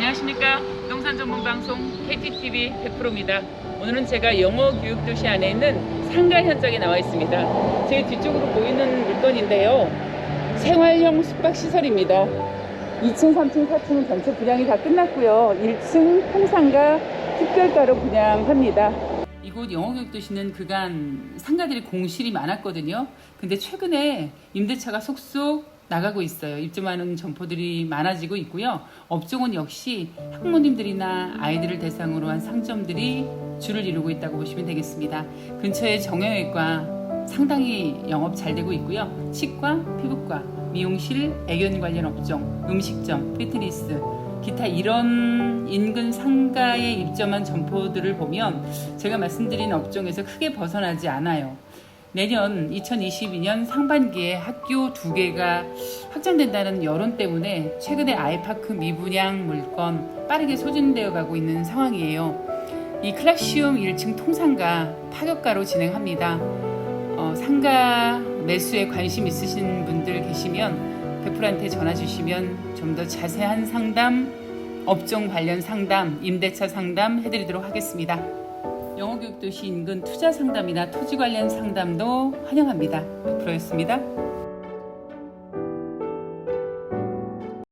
안녕하십니까 부동산 전문 방송 KTTV 100%입니다. 오늘은 제가 영어 교육 도시 안에 있는 상가 현장에 나와 있습니다. 제 뒤쪽으로 보이는 물건인데요. 생활형 숙박 시설입니다. 2층, 3층, 4층은 전체 분양이 다 끝났고요. 1층 통상가 특별가로 분양합니다. 이곳 영어교육도시는 그간 상가들이 공실이 많았거든요. 근데 최근에 임대차가 속속 나가고 있어요. 입점하는 점포들이 많아지고 있고요. 업종은 역시 학부모님들이나 아이들을 대상으로 한 상점들이 줄을 이루고 있다고 보시면 되겠습니다. 근처에 정형외과 상당히 영업 잘 되고 있고요. 치과, 피부과, 미용실, 애견 관련 업종, 음식점, 피트니스, 기타 이런 인근 상가에 입점한 점포들을 보면 제가 말씀드린 업종에서 크게 벗어나지 않아요. 내년 2022년 상반기에 학교 두 개가 확장된다는 여론 때문에 최근에 아이파크 미분양 물건 빠르게 소진되어 가고 있는 상황이에요. 이 클락시움 1층 통상가 파격가로 진행합니다. 어, 상가 매수에 관심 있으신 분들 계시면 베풀한테 전화 주시면 좀 더 자세한 상담, 업종 관련 상담, 임대차 상담 해드리도록 하겠습니다. 영어교육도시 인근 투자 상담이나 토지 관련 상담도 환영합니다. 베풀어였습니다.